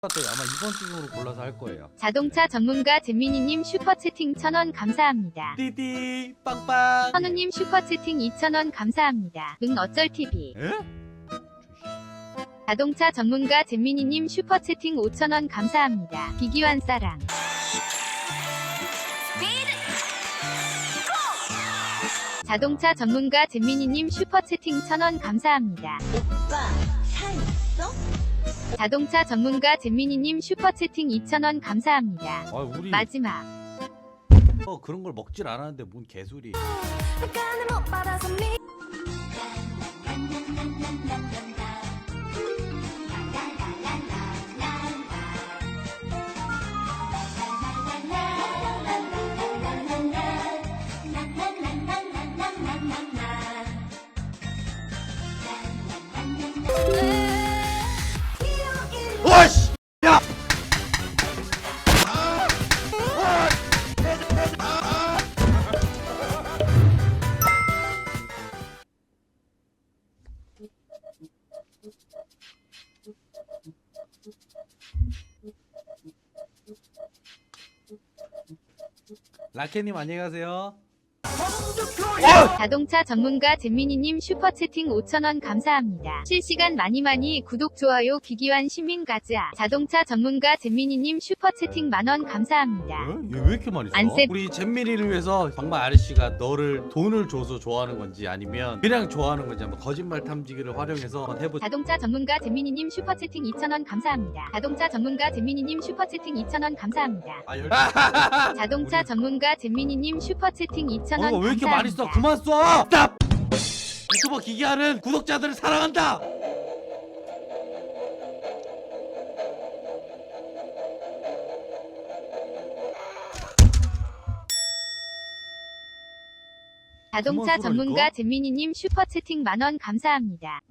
같아요. 아마 이번 주중으로 골라서 할 거예요. 자동차 전문가 잼민이님 슈퍼채팅 1000원 감사합니다. 띠띠 빵빵. 선우님 슈퍼채팅 2000원 감사합니다. 응 어쩔 TV. 에? 자동차 전문가 잼민이님 슈퍼채팅 5000원 감사합니다. 비기환 사랑. 자동차 전문가 잼민이님 슈퍼채팅 1000원 감사합니다. 오빠 살 있어? 자동차 전문가 잼민이님 슈퍼채팅 2000원 감사합니다. 아 우리 마지막. 어, 그런 걸 먹질 않았는데 뭔 개소리. 약간은 못 받아서 미 라켓님 안녕히 가세요. 자동차 전문가 잼민이님 슈퍼채팅 5,000원 감사합니다. 실시간 많이 많이 구독, 좋아요, 기기환 시민 가즈아. 자동차 전문가 잼민이님 슈퍼채팅 만원 감사합니다. 얘왜 이렇게 많이 써? 안 세- 우리 잼민이를 위해서 정말 아저씨가 너를 돈을 줘서 좋아하는 건지 아니면 그냥 좋아하는 건지 한번 거짓말 탐지기를 활용해서 한번 해보자. 자동차 전문가 잼민이님 슈퍼채팅 2,000원 감사합니다. 자동차 전문가 잼민이님 슈퍼채팅 2,000원 감사합니다. 아, 열... 자동차 전문가 잼민이님 슈퍼채팅 2,000원 어, 왜 이렇게 감사합니다. 써? 그만 써! 스탑! 유튜버 기기하는 구독자들을 사랑한다! 자동차 전문가? 잼민이님 슈퍼채팅 만원 감사합니다.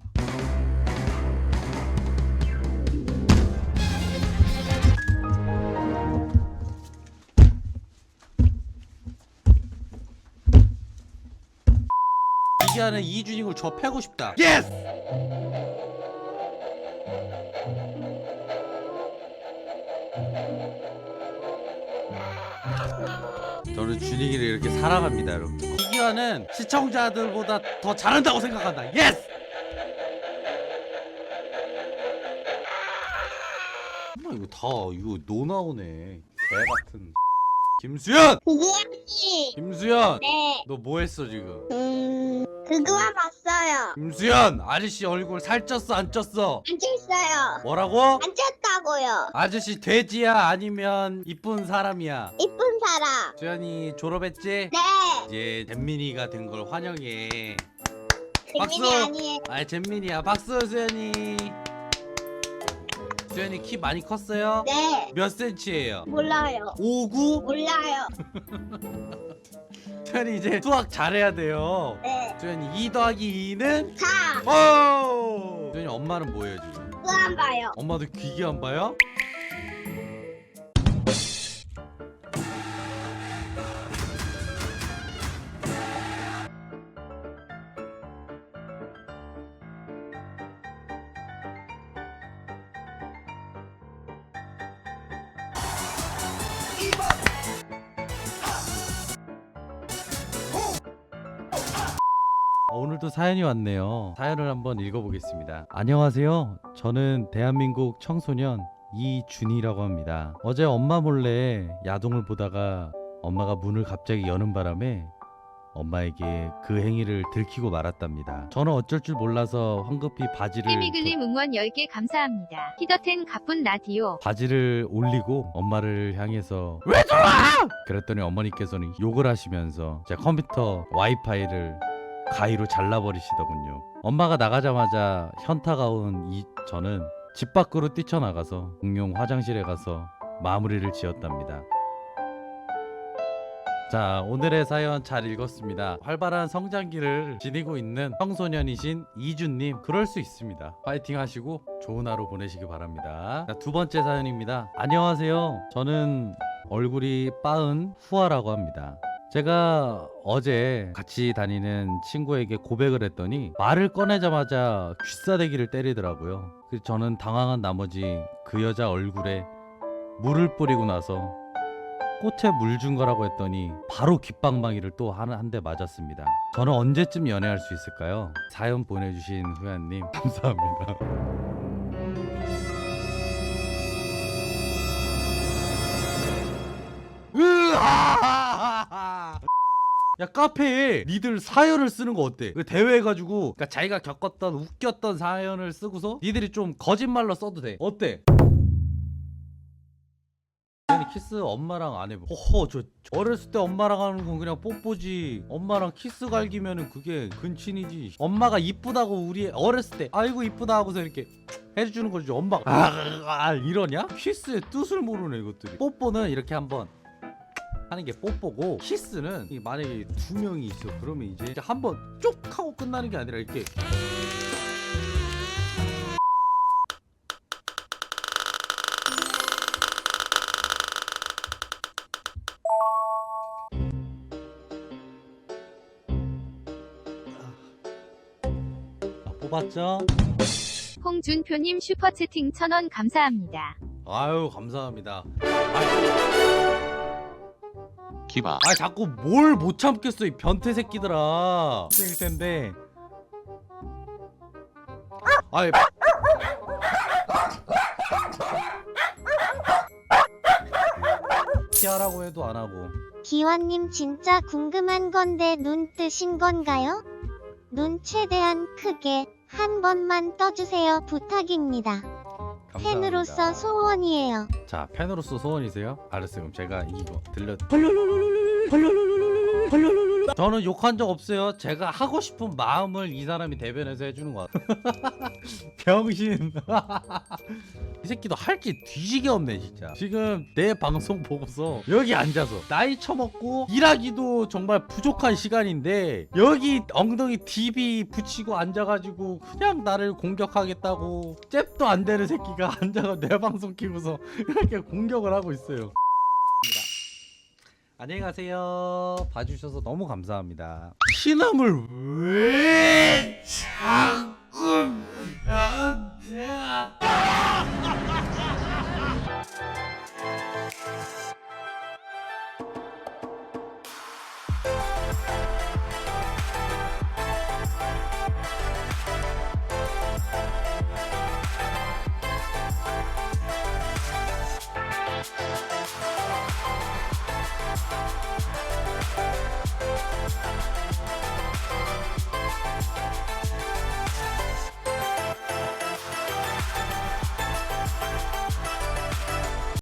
하는 이준익을 저 패고 싶다. 예스! 저는 준익이를 이렇게 사랑합니다, 여러분. 기기하는 시청자들보다 더 잘한다고 생각한다. 예스! 엄마 이거 다 이거 노 나오네. 개 같은. 김수현! 김수현! 네 너 뭐 했어 지금? 음... 그거만 봤어요 김수현! 아저씨 얼굴 살쪘어 안 쪘어? 안 쪘어요 뭐라고? 안 쪘다고요 아저씨 돼지야 아니면 이쁜 사람이야? 이쁜 사람 수현이 졸업했지? 네 이제 잼민이가 된 걸 환영해 박수! 재민이 아니에요 아 잼민이야 박수 수현이 수현이 키 많이 컸어요? 네 몇 센치예요? 몰라요 59? 몰라요 수현이 이제 수학 잘해야 돼요 네 수현이 2 더하기 2는? 자, 오! 수현이 엄마는 뭐예요 지금? 또한 봐요 엄마도 귀기 안 봐요? 오늘도 사연이 왔네요. 사연을 한번 읽어보겠습니다. 안녕하세요. 저는 대한민국 청소년 이준이라고 합니다. 어제 엄마 몰래 야동을 보다가 엄마가 문을 갑자기 여는 바람에 엄마에게 그 행위를 들키고 말았답니다. 저는 어쩔 줄 몰라서 황급히 바지를 케미글림 응원 10개 감사합니다. 히더텐 가쁜 라디오. 바지를 올리고 엄마를 향해서 왜 들어와? 그랬더니 어머니께서는 욕을 하시면서 제 컴퓨터 와이파이를 가위로 잘라버리시더군요. 엄마가 나가자마자 현타가 온 이 저는 집 밖으로 뛰쳐나가서 공용 화장실에 가서 마무리를 지었답니다. 자, 오늘의 사연 잘 읽었습니다. 활발한 성장기를 지니고 있는 청소년이신 이준님, 그럴 수 있습니다. 파이팅 하시고 좋은 하루 보내시기 바랍니다. 자, 두 번째 사연입니다. 안녕하세요. 저는 얼굴이 빠은 후아라고 합니다. 제가 어제 같이 다니는 친구에게 고백을 했더니 말을 꺼내자마자 귀싸대기를 때리더라고요. 그래서 저는 당황한 나머지 그 여자 얼굴에 물을 뿌리고 나서 꽃에 물 준 거라고 했더니 바로 귓방망이를 또 한 대 맞았습니다. 저는 언제쯤 연애할 수 있을까요? 사연 보내주신 후야님 감사합니다. 야 카페에 니들 사연을 쓰는 거 어때? 그 대회 해가지고 그러니까 자기가 겪었던 웃겼던 사연을 쓰고서 니들이 좀 거짓말로 써도 돼 어때? 키스 엄마랑 안 해보 허허 저 어렸을 때 엄마랑 하는 건 그냥 뽀뽀지 엄마랑 키스 갈기면은 그게 근친이지 엄마가 이쁘다고 우리 어렸을 때 아이고 이쁘다 하고서 이렇게 해주는 거지 엄마가 아, 아 이러냐? 키스의 뜻을 모르네 이것들이 뽀뽀는 이렇게 한번 하는 게 뽀뽀고 키스는 이 만약에 두 명이 있어 그러면 이제 한 번 쭉 하고 끝나는 게 아니라 이렇게 아, 뽑았죠? 홍준표님 슈퍼채팅 1000원 감사합니다. 아유 감사합니다 기바 아 자꾸 뭘 못 참겠어 이 변태 새끼들아 일 텐데 아이 피하라고 해도 안 하고 기환님 진짜 궁금한 건데 눈 뜨신 건가요? 눈 최대한 크게 한 번만 떠주세요 부탁입니다. 감사합니다. 팬으로서 소원이에요. 자 팬으로서 소원이세요? 알았어요 그럼 제가 이거 들려 저는 욕한 적 없어요. 제가 하고 싶은 마음을 이 사람이 대변해서 해주는 것 같아 병신. 이 새끼도 할 게 뒤지게 없네 진짜. 지금 내 방송 보고서 여기 앉아서 나이 처먹고 일하기도 정말 부족한 시간인데 여기 엉덩이 TV 붙이고 앉아가지고 그냥 나를 공격하겠다고 잽도 안 되는 새끼가 앉아가 내 방송 키고서 이렇게 공격을 하고 있어요 안녕히 가세요. 봐주셔서 너무 감사합니다. 신함을 왜 자꾸